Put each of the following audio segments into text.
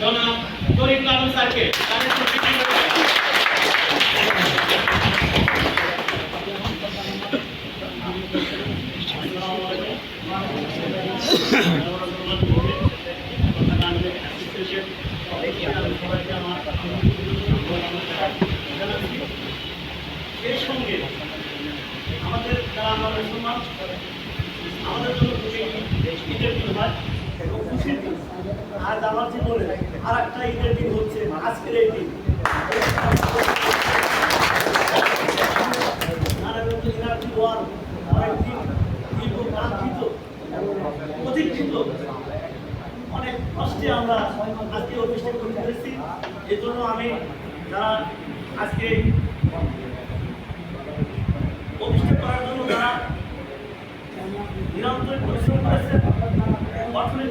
জনাব তরিক লালন স্যারকে এর সঙ্গে আমাদের যারা আমরা আমাদের জন্য ঈদের দিন হয় আর আমার জীবনে আর একটা ঈদের দিন হচ্ছে, আজকের এই দিন। অনেক কষ্টে আমরা আজকে অনুষ্ঠান করতে পেরেছি। এই জন্য আমি যারা আজকে অনুষ্ঠান করার জন্য যারা নিরন্তর পরিশ্রম করেছে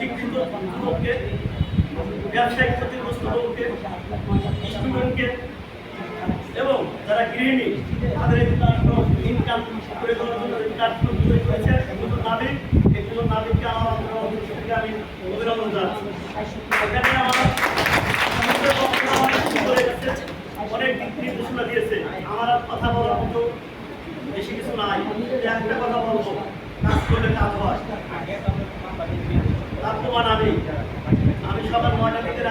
শিক্ষিত যুবককে ব্যবসায়িক ক্ষতিগ্রস্ত লোককে স্টুডেন্টকে এবং যারা গৃহিণী, তাদের ইনকাম করে দেওয়ার জন্য ইনকাম তৈরি করেছে দুটো নাবিক দুটো নাবিককে আমার আমি অভিনন্দন জানাচ্ছি। আমার অনেক নির্দেশনা দিয়েছে। আমার কথা বলার মতো বেশি কিছু নাই। একটা কথা বলব, কাজ করলে কাজ হয়। তার আমি। আমি সকাল নয়টা থেকে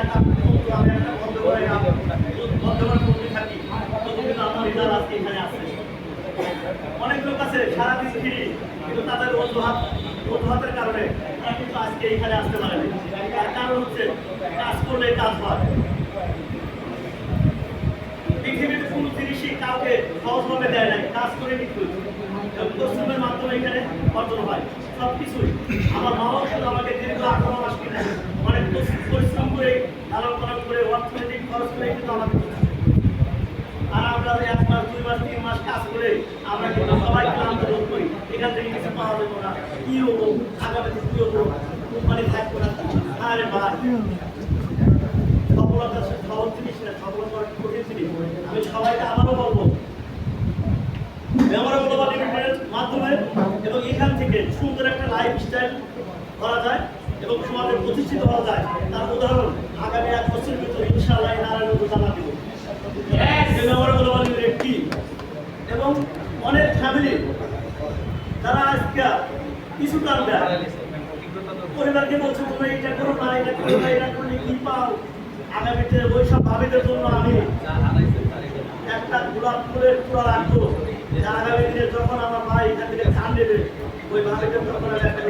এখানে অনেক লোক আছে, সারাদিন ফিরি কিন্তু তাদের অজুহাত, অজুহাতের কারণে তারা কিন্তু আজকে এখানে আসতে পারে না তার কারণ হচ্ছে, কাজ করলে কাজ হয়। পৃথিবীতে কোনো জিনিসই কাউকে সহজভাবে দেয় নাই। কাজ করে নিতে এখানে অর্জন হয়। সব কিছুই আমার মা শুধু আমাকে দীর্ঘ আঠারো মাস কিনে অনেক পরিশ্রম করে লালন পালন করে অর্থনৈতিক খরচ করে কিন্তু আমাকে আর আমরা এক মাস, দুই মাস, তিন মাস কাজ করে আমরা কিন্তু সবাই ক্লান্ত বোধ করি। এখান থেকে কিছু পাওয়া যাবে না। কি হব? আগামীতে কি হব? কোম্পানি থাকব না আরে ভাই। সফলতা সহজ জিনিস না, সফলতা কঠিন জিনিস। আমি সবাইকে আবারও বলব মেমোরা গ্লোবাল লিমিটেডের মাধ্যমে এবং এখান থেকে সুন্দর একটা লাইফ স্টাইল করা যায় এবং সমাজে প্রতিষ্ঠিত হওয়া যায়। তার উদাহরণ আগামী এক বছরের ভিতরে ইনশাআল্লাহ নারায়ণগঞ্জ জানা দিব। কি এবং অনেক ফ্যামিলি যারা আজকে কিছু দেয় পরিবারকে বলছে তুমি এটা করো না এটা করো না এটা করলে কি পাও? আগামীতে ওই সব ভাবিদের জন্য আমি একটা গোলাপ ফুলের চূড়া রাখব। আগামী দিনে যখন আমার ভাই এখান থেকে চান দেবে ওই ভাইকে তখন আমি একটা